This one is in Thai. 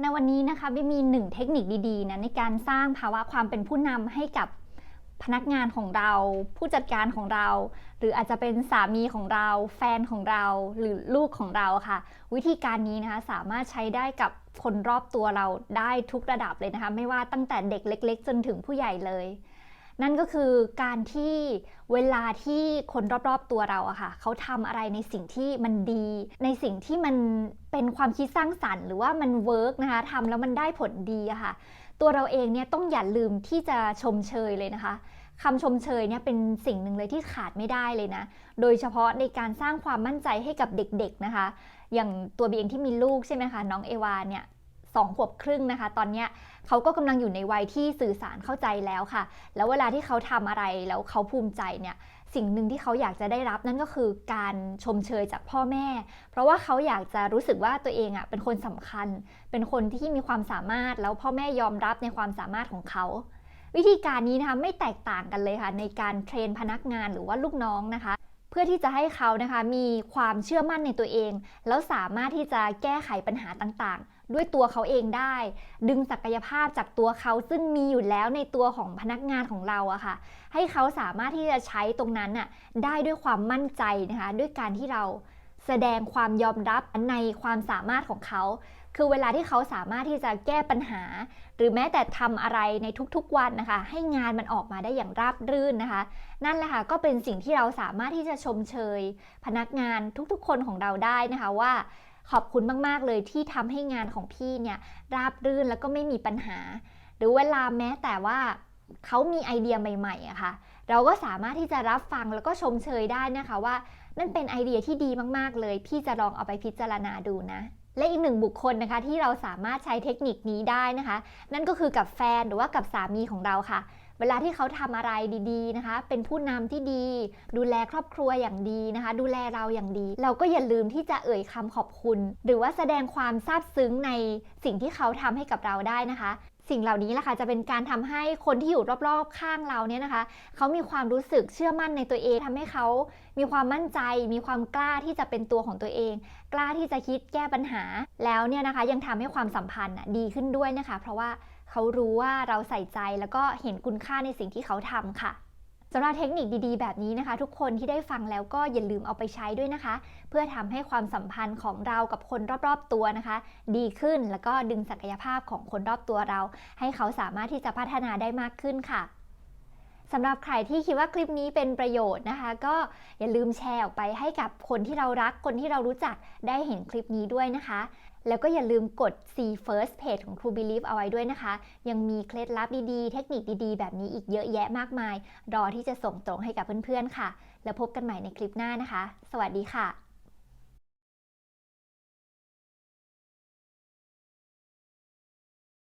ในวันนี้นะคะบิมีหนึ่งเทคนิคดีๆนะในการสร้างภาวะความเป็นผู้นำให้กับพนักงานของเรา ผู้จัดการของเรา หรืออาจจะเป็นสามีของเรา แฟนของเราหรือลูกของเราค่ะ วิธีการนี้นะคะสามารถใช้ได้กับคนรอบตัวเราได้ทุกระดับเลยนะคะ ไม่ว่าตั้งแต่เด็กเล็ก ๆ จนถึงผู้ใหญ่เลย นั่นก็คือการที่เวลาที่คนรอบๆตัวเราอะค่ะเขาทำอะไรในสิ่งที่มันดี ในสิ่งที่มันเป็นความคิดสร้างสรรค์หรือว่ามันเวิร์กนะคะทำแล้วมันได้ผลดีอะค่ะ ตัวเราเองเนี่ยต้องอย่าลืมที่จะชมเชยเลยนะคะคำชมเชยเนี่ยเป็นสิ่งหนึ่งเลยที่ขาดไม่ได้เลยนะ โดยเฉพาะในการสร้างความมั่นใจให้กับเด็กๆนะคะ อย่างตัวเบียงที่มีลูกใช่ไหมคะ น้องเอวาเนี่ย สองขวบครึ่งนะคะ ตอนเนี้ยเขาก็กำลังอยู่ในวัยที่สื่อสารเข้าใจแล้วค่ะ แล้วเวลาที่เขาทำอะไรแล้วเขาภูมิใจเนี่ยสิ่งหนึ่งที่เขาอยากจะได้รับนั่นก็คือการชมเชยจากพ่อแม่ เพราะว่าเขาอยากจะรู้สึกว่าตัวเองอะเป็นคนสำคัญ เป็นคนที่มีความสามารถแล้วพ่อแม่ยอมรับในความสามารถของเขาวิธีการนี้นะคะไม่แตกต่างกันเลยค่ะในการเทรนพนักงานหรือว่าลูกน้องนะคะ พื่อที่จะให้เขานะคะมีความเชื่อมั่นในตัวเอง แล้วสามารถที่จะแก้ไขปัญหาต่างๆ ด้วยตัวเขาเองได้ ดึงศักยภาพจากตัวเขาซึ่งมีอยู่แล้วในตัวของพนักงานของเราอะค่ะ ให้เขาสามารถที่จะใช้ตรงนั้นน่ะได้ด้วยความมั่นใจนะคะ ด้วยการที่เรา แสดงความยอมรับในความสามารถของเขา คือเวลาที่เขาสามารถที่จะแก้ปัญหา หรือแม้แต่ทำอะไรในทุกๆวันนะคะ ให้งานมันออกมาได้อย่างราบรื่นนะคะ นั่นแหละค่ะก็เป็นสิ่งที่เราสามารถที่จะชมเชย พนักงานทุกๆคนของเราได้นะคะว่าขอบคุณมาก ๆ เลยที่ทำให้งานของพี่เนี่ยราบรื่นแล้วก็ไม่มีปัญหา หรือเวลาแม้แต่ว่า เขามีไอเดียใหม่ๆอะค่ะ เราก็สามารถที่จะรับฟังแล้วก็ชมเชยได้นะคะว่านั่นเป็นไอเดียที่ดีมากๆเลย พี่จะลองเอาไปพิจารณาดูนะ และอีกหนึ่งบุคคลนะคะที่เราสามารถใช้เทคนิคนี้ได้นะคะ นั่นก็คือกับแฟนหรือว่ากับสามีของเราค่ะ เวลาที่เขาทำอะไรดีๆนะคะ เป็นผู้นำที่ดี ดูแลครอบครัวอย่างดีนะคะ ดูแลเราอย่างดี เราก็อย่าลืมที่จะเอ่ยคำขอบคุณ หรือว่าแสดงความซาบซึ้งในสิ่งที่เขาทำให้กับเราได้นะคะสิ่งเหล่านี้แหละค่ะจะเป็นการทำให้คนที่อยู่รอบๆข้างเราเนี่ยนะคะ เขามีความรู้สึกเชื่อมั่นในตัวเองทำให้เขามีความมั่นใจ มีความกล้าที่จะเป็นตัวของตัวเอง กล้าที่จะคิดแก้ปัญหาแล้วเนี่ยนะคะ ยังทำให้ความสัมพันธ์ดีขึ้นด้วยนะคะ เพราะว่า เขารู้ว่าเราใส่ใจแล้วก็เห็นคุณค่าในสิ่งที่เขาทำค่ะสำหรับเทคนิคดีๆ แบบนี้นะคะ ทุกคนที่ได้ฟังแล้วก็อย่าลืมเอาไปใช้ด้วยนะคะ เพื่อทำให้ความสัมพันธ์ของเรากับคนรอบๆตัวนะคะ ดีขึ้นแล้วก็ดึงศักยภาพของคนรอบตัวเรา ให้เขาสามารถที่จะพัฒนาได้มากขึ้นค่ะ สำหรับใครที่คิดว่าคลิปนี้เป็นประโยชน์นะคะ ก็อย่าลืมแชร์ออกไปให้กับคนที่เรารักคนที่เรารู้จักได้เห็นคลิปนี้ด้วยนะคะ แล้วก็อย่าลืมกด see first page ของ True Belief เอาไว้ด้วยนะคะ ยังมีเคล็ดลับดีๆ เทคนิคดีๆ แบบนี้อีกเยอะแยะมากมาย รอที่จะส่งตรงให้กับเพื่อนๆค่ะ แล้วพบกันใหม่ในคลิปหน้านะคะ สวัสดีค่ะ